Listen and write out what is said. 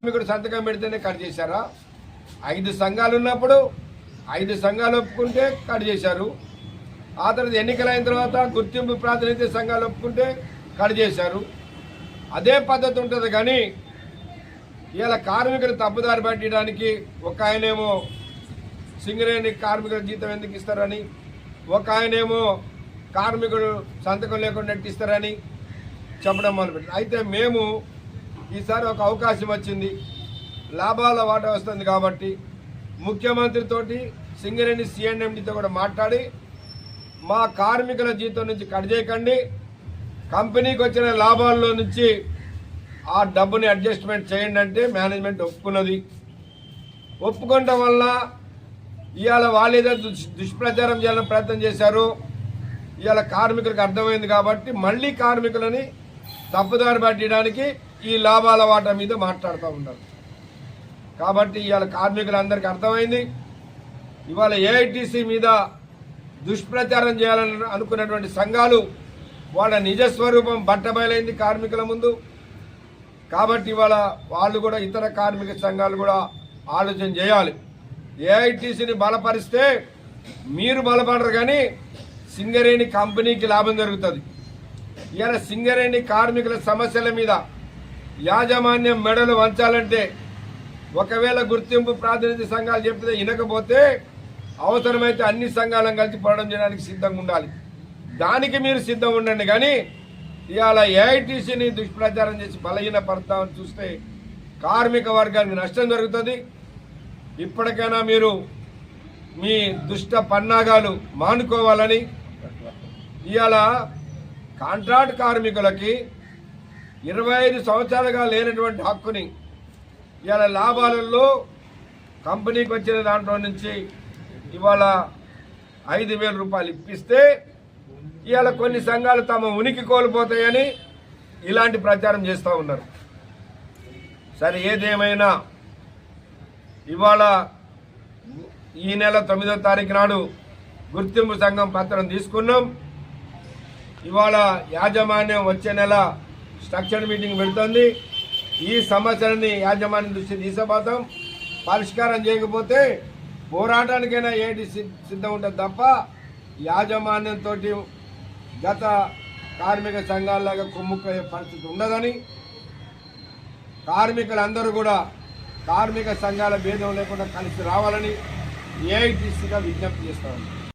కార్మికుడు సంతకం పెడితేనే కట్ చేశారా? ఐదు సంఘాలు ఉన్నప్పుడు ఐదు సంఘాలు ఒప్పుకుంటే కట్ చేశారు. ఆ తర్వాత ఎన్నికలైన తర్వాత గుర్తింపు ప్రాతినిధ్య సంఘాలు ఒప్పుకుంటే కట్ చేశారు. అదే పద్ధతి ఉంటుంది కానీ ఇలా కార్మికులు తప్పుదారి పట్టడానికి ఒక ఆయనేమో సింగరేణి కార్మికుల జీతం ఎందుకు ఇస్తారని ఒక ఆయనేమో కార్మికుడు సంతకం లేకుండా ఇస్తారని చెప్పడం మొదలుపెట్టారు. అయితే మేము ఈసారి ఒక అవకాశం వచ్చింది. లాభాల వాటా వస్తుంది కాబట్టి ముఖ్యమంత్రితోటి సింగరేణి సిఎన్ఎండితో కూడా మాట్లాడి మా కార్మికుల జీతం నుంచి కట్ చేయకండి. కంపెనీకి వచ్చిన లాభాల్లో నుంచి ఆ డబ్బుని అడ్జస్ట్మెంట్ చేయండి అంటే మేనేజ్మెంట్ ఒప్పుకున్నది. ఒప్పుకోవటం వల్ల ఇవాళ వాళ్ళు ఏదో దుష్- దుష్ప్రచారం చేయాలని ప్రయత్నం చేశారు. ఇవాళ కార్మికులకు అర్థమైంది కాబట్టి మళ్ళీ కార్మికులని తప్పుదారి పట్టడానికి ఈ లాభాల వాటా మీద మాట్లాడుతూ ఉన్నారు. కాబట్టి ఇవాళ కార్మికులందరికీ అర్థమైంది. ఇవాళ ఏఐటీసీ మీద దుష్ప్రచారం చేయాలని అనుకున్నటువంటి సంఘాలు వాళ్ళ నిజస్వరూపం బట్టబయలైంది కార్మికుల ముందు. కాబట్టి ఇవాళ వాళ్ళు కూడా ఇతర కార్మిక సంఘాలు కూడా ఆలోచన చేయాలి. ఏఐటీసీని బలపరిస్తే మీరు బలపడరు కానీ సింగరేణి కంపెనీకి లాభం జరుగుతుంది. ఇవాళ సింగరేణి కార్మికుల సమస్యల మీద యాజమాన్యం మెడలు వంచాలంటే ఒకవేళ గుర్తింపు ప్రాతినిధ్య సంఘాలు చెప్తే వినకపోతే అవసరమైతే అన్ని సంఘాలను కలిసి పోరాటం చేయడానికి సిద్ధంగా ఉండాలి. దానికి మీరు సిద్ధం ఉండండి. కానీ ఇవాళ ఏఐటీసీని దుష్ప్రచారం చేసి బలహీన పడతామని చూస్తే కార్మిక వర్గానికి నష్టం జరుగుతుంది. ఇప్పటికైనా మీరు మీ దుష్ట పన్నాగాలు మానుకోవాలని ఇవాళ కాంట్రాక్ట్ కార్మికులకి ఇరవై ఐదు సంవత్సరాలుగా లేనటువంటి హక్కుని ఇవాళ లాభాలలో కంపెనీకి వచ్చిన దాంట్లో నుంచి ఇవాళ ఐదు వేల రూపాయలు ఇప్పిస్తే ఇవాళ కొన్ని సంఘాలు తమ ఉనికి కోల్పోతాయని ఇలాంటి ప్రచారం చేస్తూ ఉన్నారు. సరే ఏదేమైనా ఇవాళ ఈ నెల తొమ్మిదో తారీఖు నాడు గుర్తింపు సంఘం పత్రం తీసుకున్నాం. ఇవాళ యాజమాన్యం వచ్చే నెల స్ట్రక్చర్ మీటింగ్ పెడుతుంది. ఈ సమస్యలని యాజమాన్యం దృష్టి తీసుకుపోతాం. పరిష్కారం చేయకపోతే పోరాటానికైనా ఏంటి సిద్ధం ఉంటుంది తప్ప యాజమాన్యంతో గత కార్మిక సంఘాలలాగా కుమ్ముకోయే పరిస్థితి ఉండదని కార్మికులందరూ కూడా కార్మిక సంఘాల భేదం లేకుండా కలిసి రావాలని ఏఐటీసీగా విజ్ఞప్తి చేస్తామని